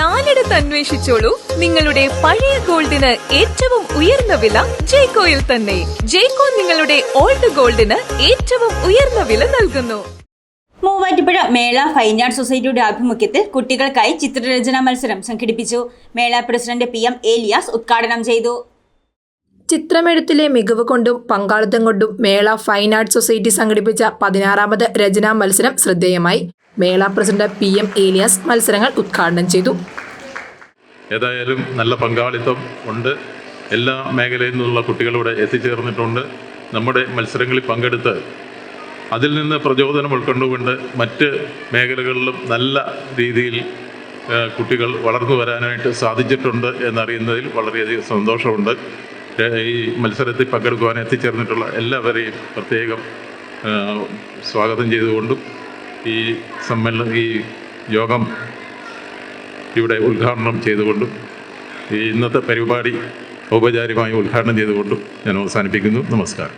നാലിടത്ത് അന്വേഷിച്ചോളൂ. നിങ്ങളുടെ പഴയ ഗോൾഡിന് ഏറ്റവും ഉയർന്ന വില ജേക്കോയിൽ തന്നെ. ജേക്കോ നിങ്ങളുടെ ഓൾഡ് ഗോൾഡിന് ഏറ്റവും ഉയർന്ന വില നൽകുന്നു. മൂവാറ്റുപുഴ മേള ഫൈൻ ആർട്ട് സൊസൈറ്റിയുടെ ആഭിമുഖ്യത്തിൽ കുട്ടികൾക്കായി ചിത്രരചനാ മത്സരം സംഘടിപ്പിച്ചു. മേള പ്രസിഡന്റ് പി എം ഏലിയാസ് ഉദ്ഘാടനം ചെയ്തു. ചിത്രമെഴുത്തിലെ മികവ് കൊണ്ടും പങ്കാളിത്തം കൊണ്ടും മേള ഫൈൻ ആർട്സ് സൊസൈറ്റി സംഘടിപ്പിച്ച പതിനാറാമത് രചനാ മത്സരം ശ്രദ്ധേയമായി. മേള പ്രസിഡന്റ് പി എം ഏലിയാസ് മത്സരങ്ങൾ ഉദ്ഘാടനം ചെയ്തു. ഏതായാലും നല്ല പങ്കാളിത്തം ഉണ്ട്. എല്ലാ മേഖലയിൽ നിന്നുള്ള കുട്ടികളിവിടെ എത്തിച്ചേർന്നിട്ടുണ്ട്. നമ്മുടെ മത്സരങ്ങളിൽ പങ്കെടുത്ത് അതിൽ നിന്ന് പ്രചോദനം ഉൾക്കൊണ്ടുകൊണ്ട് മറ്റ് മേഖലകളിലും നല്ല രീതിയിൽ കുട്ടികൾ വളർന്നു വരാനായിട്ട് സാധിച്ചിട്ടുണ്ട് എന്നറിയുന്നതിൽ വളരെയധികം സന്തോഷമുണ്ട്. ഈ മത്സരത്തിൽ പങ്കെടുക്കുവാൻ എത്തിച്ചേർന്നിട്ടുള്ള എല്ലാവരെയും പ്രത്യേകം സ്വാഗതം ചെയ്തുകൊണ്ടും ഈ സമ്മേളനം ഈ യോഗം ഇവിടെ ഉദ്ഘാടനം ചെയ്തുകൊണ്ടും ഈ ഇന്നത്തെ പരിപാടി ഔപചാരികമായി ഉദ്ഘാടനം ചെയ്തുകൊണ്ടും ഞാൻ അവസാനിപ്പിക്കുന്നു. നമസ്കാരം.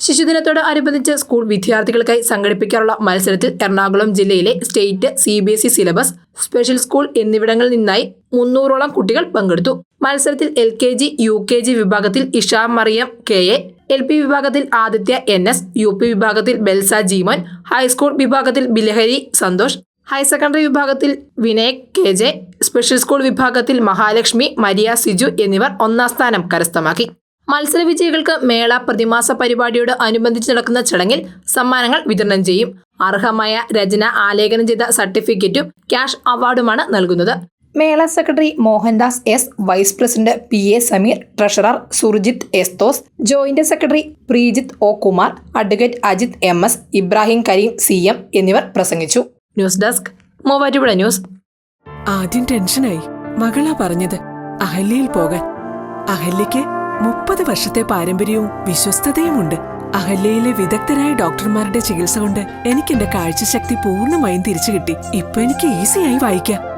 ശിശുദിനത്തോട് അനുബന്ധിച്ച് സ്കൂൾ വിദ്യാർത്ഥികൾക്കായി സംഘടിപ്പിക്കാറുള്ള മത്സരത്തിൽ എറണാകുളം ജില്ലയിലെ state C B S E syllabus special school എന്നിവിടങ്ങളിൽ നിന്നായി മുന്നൂറോളം കുട്ടികൾ പങ്കെടുത്തു. മത്സരത്തിൽ L K G U K G വിഭാഗത്തിൽ Isha Mariyam K A. L P വിഭാഗത്തിൽ Aditya N S. U P വിഭാഗത്തിൽ ബെൽസ ജീമോൻ. ഹൈസ്കൂൾ വിഭാഗത്തിൽ ബിലഹരി സന്തോഷ്. ഹയർ സെക്കൻഡറി വിഭാഗത്തിൽ Vinayak K J. Special school വിഭാഗത്തിൽ മഹാലക്ഷ്മി മരിയ സിജു എന്നിവർ ഒന്നാം സ്ഥാനം കരസ്ഥമാക്കി. മത്സര വിജയികൾക്ക് മേള പ്രതിമാസ പരിപാടിയോട് അനുബന്ധിച്ച് നടക്കുന്ന ചടങ്ങിൽ സമ്മാനങ്ങൾ വിതരണം ചെയ്യും. അർഹമായ രചന ആലേഖനം ചെയ്ത സർട്ടിഫിക്കറ്റും ക്യാഷ് അവാർഡുമാണ് നൽകുന്നത്. മേള secretary Mohandas S vice president P A Sameer treasurer Surjith Esthos joint secretary Preejith O Kumar advocate Ajith M S Ibrahim Kareem C M എന്നിവർ പ്രസംഗിച്ചു. News desk Muvattupuzha news. ആദ്യം ടെൻഷനായി. മകളാ പറഞ്ഞത് അഹല്യയിൽ പോകാൻ. അഹല്യയ്ക്ക് മുപ്പത് വർഷത്തെ പാരമ്പര്യവും വിശ്വസ്തതയുമുണ്ട്. അഹല്യയിലെ വിദഗ്ധരായ ഡോക്ടർമാരുടെ ചികിത്സ കൊണ്ട് എനിക്ക് എന്റെ കാഴ്ചശക്തി പൂർണമായും തിരിച്ചു കിട്ടി ഇപ്പൊ എനിക്ക് ഈസിയായി വായിക്കാം.